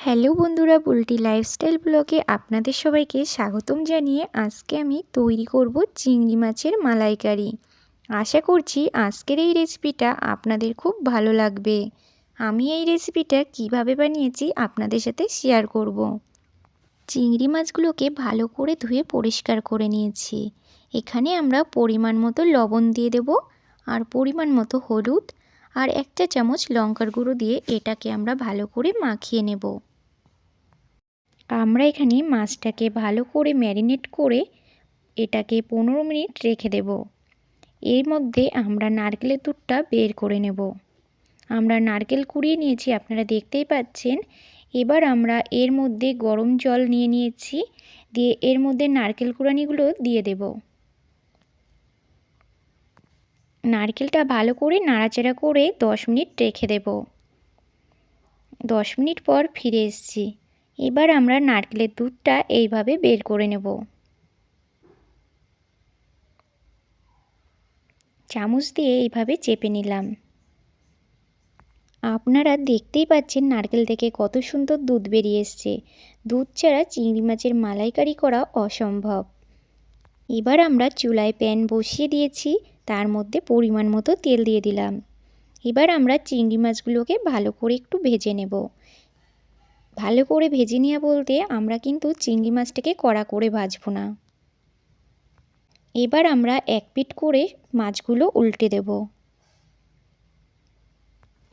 Hello বন্ধুরা Bulti lifestyle ব্লগে আপনাদের সবাইকে স্বাগতম জানিয়ে আজকে আমি তৈরি করব চিংড়ি মাছের মালাইকারি। আশা করছি আজকের এই রেসিপিটা আপনাদের খুব ভালো লাগবে। আমি এই রেসিপিটা কীভাবে বানিয়েছি আপনাদের সাথে শেয়ার করব। চিংড়ি মাছগুলোকে ভালো করে ধুয়ে পরিষ্কার করে নিয়েছি। এখানে আমরা পরিমাণ মতো লবণ দিয়ে দেব আর পরিমাণ মতো হলুদ আর একটা চামচ লঙ্কার গুঁড়ো দিয়ে এটাকে আমরা ভালো করে মাখিয়ে নেব। আমরা এখানে মাছটাকে ভালো করে ম্যারিনেট করে এটাকে পনেরো মিনিট রেখে দেব। এর মধ্যে আমরা নারকেলের দুধটা বের করে নেব। আমরা নারকেল কুড়িয়ে নিয়েছি, আপনারা দেখতেই পাচ্ছেন। এবার আমরা এর মধ্যে গরম জল নিয়ে নিয়েছি, দিয়ে এর মধ্যে নারকেল কুড়ানিগুলো দিয়ে দেব। নারকেলটা ভালো করে নাড়াচাড়া করে দশ মিনিট রেখে দেব। দশ মিনিট পর ফিরে এসছি। এবার আমরা নারকেলের দুধটা এইভাবে বের করে নেব। চামচ দিয়ে এইভাবে চেপে নিলাম। আপনারা দেখতেই পাচ্ছেন নারকেল থেকে কত সুন্দর দুধ বেরিয়ে এসছে। দুধ ছাড়া চিংড়ি মাছের মালাইকারি করা অসম্ভব। এবার আমরা চুলায় প্যান বসিয়ে দিয়েছি, তার মধ্যে পরিমাণ মতো তেল দিয়ে দিলাম। এবার আমরা চিংড়ি মাছগুলোকে ভালো করে একটু ভেজে নেব। ভালো করে ভেজে নেওয়া বলতে আমরা কিন্তু চিংড়ি মাছটাকে কড়া করে ভাজবো না। এবার আমরা এক পিট করে মাছগুলো উল্টে দেব।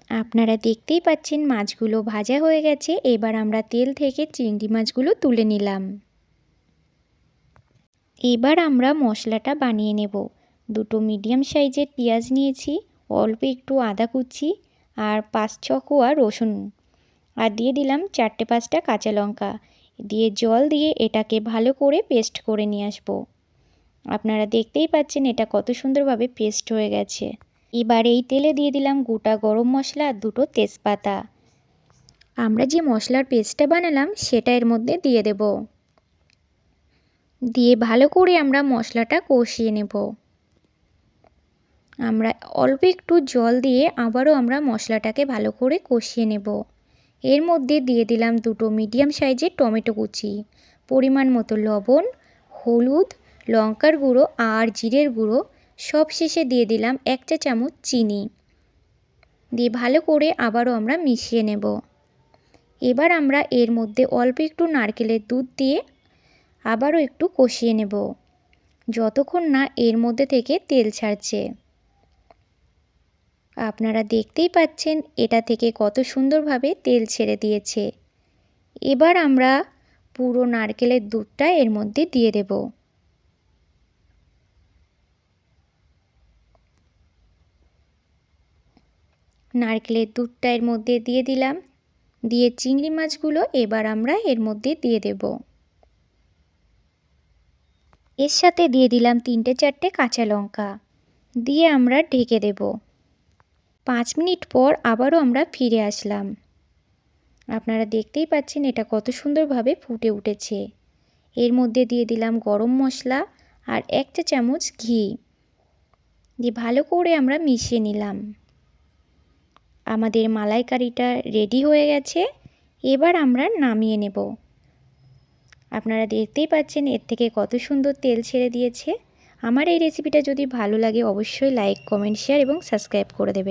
আপনারা দেখতেই পাচ্ছেন মাছগুলো ভাজা হয়ে গেছে। এবার আমরা তেল থেকে চিংড়ি মাছগুলো তুলে নিলাম। এবার আমরা মশলাটা বানিয়ে নেব। দুটো মিডিয়াম সাইজের পেঁয়াজ নিয়েছি, অল্প একটু আদা কুচি আর পাঁচ ছ কোয়া রসুন। আর দিয়ে দিলাম চারটে পাঁচটা কাঁচা লঙ্কা। দিয়ে জল দিয়ে এটাকে ভালো করে পেস্ট করে নিয়ে আসব। আপনারা দেখতেই পাচ্ছেন এটা কত সুন্দরভাবে পেস্ট হয়ে গেছে। এবার এই তেলে দিয়ে দিলাম গোটা গরম মশলা আর দুটো তেজপাতা। আমরা যে মশলার পেস্টটা বানালাম সেটা এর মধ্যে দিয়ে দেব। দিয়ে ভালো করে আমরা মশলাটা কষিয়ে নেব। আমরা অল্প একটু জল দিয়ে আবারও আমরা মশলাটাকে ভালো করে কষিয়ে নেব। এর মধ্যে দিয়ে দিলাম দুটো মিডিয়াম সাইজের টমেটো কুচি। পরিমাণ মতো লবণ, হলুদ, লঙ্কার গুঁড়ো আর জিরের গুঁড়ো। সব শেষে দিয়ে দিলাম এক চা চামচ চিনি। দিয়ে ভালো করে আবারও আমরা মিশিয়ে নেব। এবার আমরা এর মধ্যে অল্প একটু নারকেলের দুধ দিয়ে আবারও একটু কষিয়ে নেব। যতক্ষণ না এর মধ্যে থেকে তেল ছাড়ছে। আপনারা দেখতেই পাচ্ছেন এটা থেকে কত সুন্দরভাবে তেল ছেড়ে দিয়েছে। এবার আমরা পুরো নারকেলের দুধটা এর মধ্যে দিয়ে দেব। নারকেলের দুধটা এর মধ্যে দিয়ে দিলাম। দিয়ে চিংড়ি মাছগুলো এবার আমরা এর মধ্যে দিয়ে দেব। এর সাথে দিয়ে দিলাম তিনটে চারটে কাঁচা লঙ্কা। দিয়ে আমরা ঢেকে দেব। পাঁচ মিনিট পর আবারও আমরা ফিরে আসলাম। আপনারা দেখতেই পাচ্ছেন এটা কত সুন্দরভাবে ফুটে উঠেছে। এর মধ্যে দিয়ে দিলাম গরম মশলা আর একটা চামচ ঘি। দিয়ে ভালো করে আমরা মিশিয়ে নিলাম। আমাদের মালাইকারিটা রেডি হয়ে গেছে। এবার আমরা নামিয়ে নেব। আপনারা দেখতেই পাচ্ছেন এর থেকে কত সুন্দর তেল ছেড়ে দিয়েছে। আমার এই রেসিপিটা যদি ভালো লাগে অবশ্যই লাইক কমেন্ট শেয়ার এবং সাবস্ক্রাইব করে দেবেন।